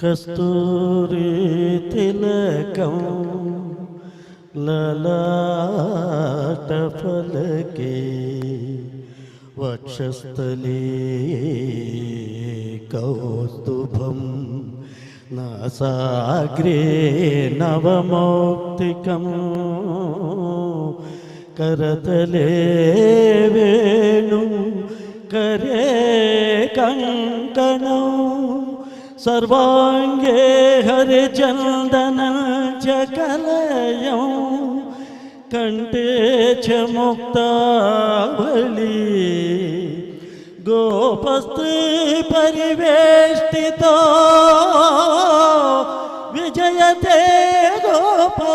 കസ്തൂരി തിലകം ലലാട്ട ഫലകേ വക്ഷസ്ഥലേ കൗസ്തുഭം നാസാഗ്രേ നവമൗക്തികം करतले नटनौ सर्वाङ्गे हरिचन्दनं च कलयौ कण्ठे च मुक्तावली गोपस्तु परिवेष्टितो विजयते गोपालचूडामणि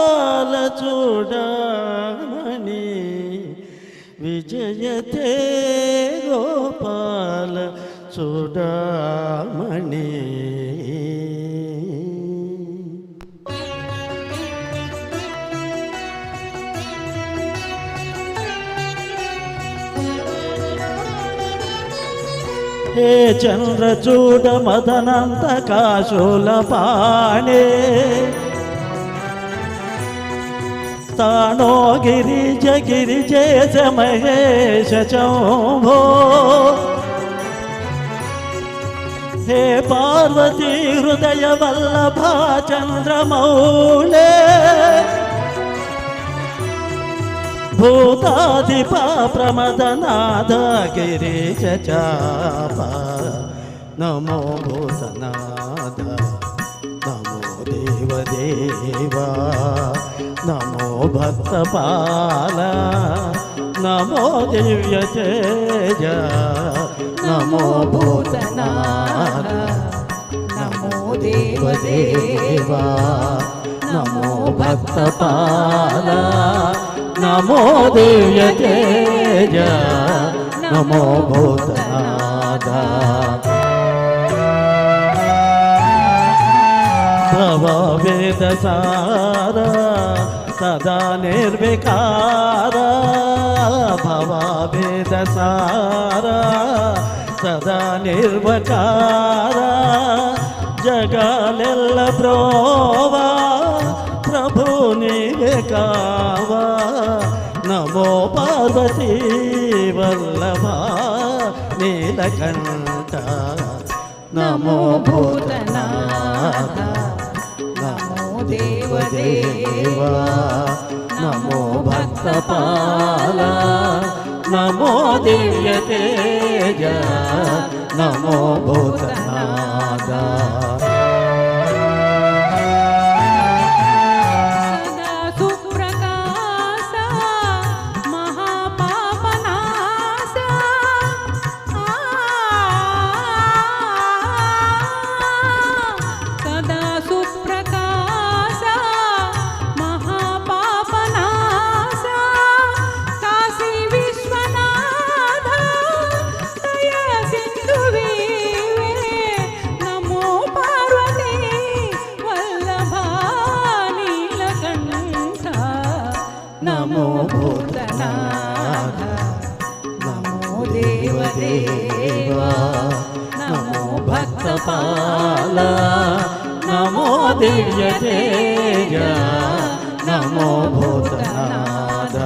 विजयते गोपाल చూడమణి హే చంద్రచూడ మదనంత కాశూల పాణే స్థానో గిరిజ గిరిజేశ మహేశ చంభో. హే పార్వతీ హృదయ వల్లభ చంద్రమౌళే భూతాధిప ప్రమదనాద గిరీశ చాప నమో భూతనాథ నమో దేవదేవా నమో భక్తపాల నమో దివ్య తేజ నమో భూతనాద నమో దేవదేవా నమో భక్తపాల నమో దివ్య తేజ నమో భూతనాథ. భవ వేద సారా సదా నిర్వికార భవ వేద సార సదా నిర్వకార జగాలెల్ల బ్రోవా ప్రభు నీవే కావా నమో పార్వతీ వల్లభ నీలకంఠ నమో భూతనాథ. నమో దేవదేవా నమో భక్తపాల నమో దివ్య తేజ నమో భూతనాదా నమో భూతనాథ నమో దేవదేవా నమో భక్తపాల నమో దివ్య తేజ నమో భూతనాథ